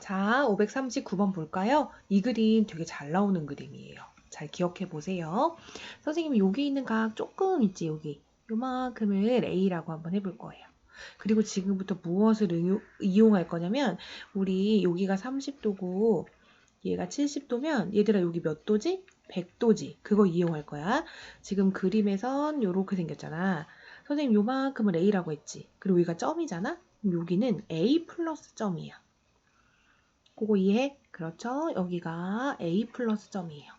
자, 539번 볼까요? 이 그림 되게 잘 나오는 그림이에요. 잘 기억해 보세요. 선생님이 여기 있는 각 조금 있지, 여기. 요만큼을 A라고 한번 해볼 거예요. 그리고 지금부터 무엇을 응용- 이용할 거냐면, 우리 여기가 30도고, 얘가 70도면, 얘들아 여기 몇 도지? 100도지. 그거 이용할 거야. 지금 그림에선 요렇게 생겼잖아. 선생님 요만큼을 A라고 했지. 그리고 여기가 점이잖아? 여기는 A 플러스 점이야. 그거 이해? 그렇죠? 여기가 A 플러스 점이에요.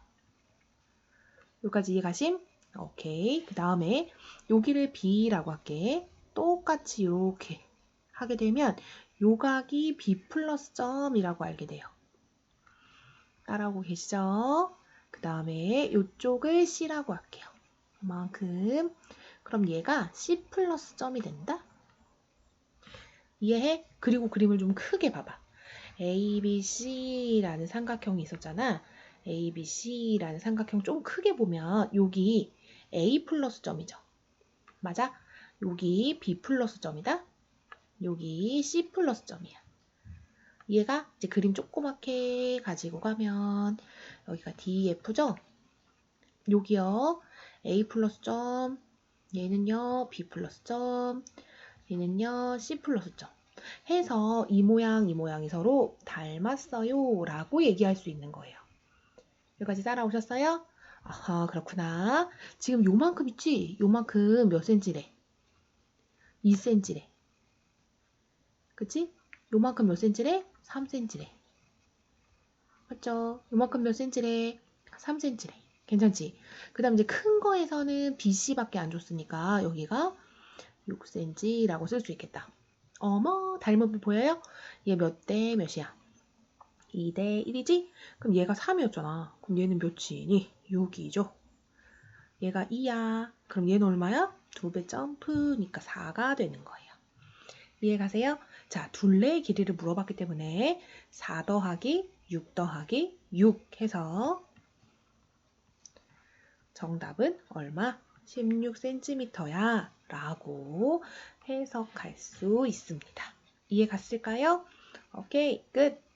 여기까지 이해가심? 오케이. 그 다음에 여기를 B라고 할게. 똑같이 이렇게 하게 되면 요각이 B 플러스 점이라고 알게 돼요. 따라오고 계시죠? 그 다음에 이쪽을 C라고 할게요. 그만큼. 그럼 얘가 C 플러스 점이 된다? 이해해? 그리고 그림을 좀 크게 봐봐. ABC라는 삼각형이 있었잖아. ABC라는 삼각형 좀 크게 보면 여기 A 플러스 점이죠. 맞아? 여기 B 플러스 점이다. 여기 C 플러스 점이야. 얘가 이제 그림 조그맣게 가지고 가면 여기가 DF죠? 여기요. A 플러스 점, 얘는요 B 플러스 점, 얘는요 C 플러스 점. 해서 이 모양 이 모양이 서로 닮았어요 라고 얘기할 수 있는 거예요. 여기까지 따라오셨어요? 아하 그렇구나. 지금 요만큼 있지? 요만큼 몇 센치래? 2cm래. 그치? 요만큼 몇 센치래? 3cm래. 맞죠? 요만큼 몇 센치래? 3cm래. 괜찮지? 그 다음 이제 큰 거에서는 BC밖에 안 줬으니까 여기가 6cm라고 쓸 수 있겠다. 어머, 닮은 분 보여요? 얘 몇 대 몇이야? 2대 1이지? 그럼 얘가 3이었잖아. 그럼 얘는 몇이니? 6이죠. 얘가 2야. 그럼 얘는 얼마야? 2배 점프니까 4가 되는 거예요. 이해 가세요? 자, 둘레의 길이를 물어봤기 때문에 4 더하기 6 더하기 6 해서 정답은 얼마? 16cm야 라고 해석할 수 있습니다. 이해 갔을까요? 오케이, 끝!